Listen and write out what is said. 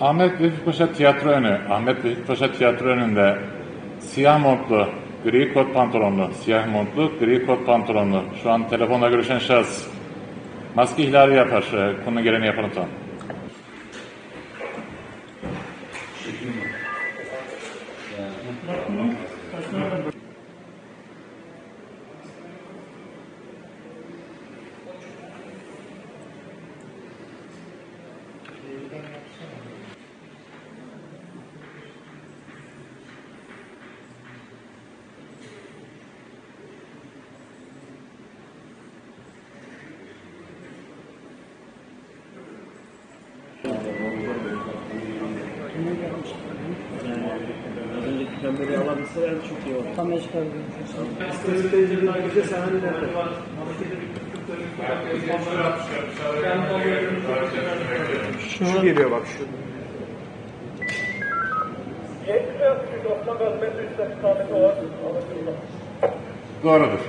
Ahmet Vefik Paşa tiyatro önü. Ahmet Vefik Paşa tiyatro önünde siyah montlu, gri kot pantolonlu, siyah montlu, gri kot pantolonlu. Şu an telefonla görüşen şahıs. Maske ihlali yapar. Konu geleni yapalım tamam. Az önceki pembeleri alabilseler çok iyi olur. Tam eşkal şu, şu geliyor bak şu. 90 Doğrudur.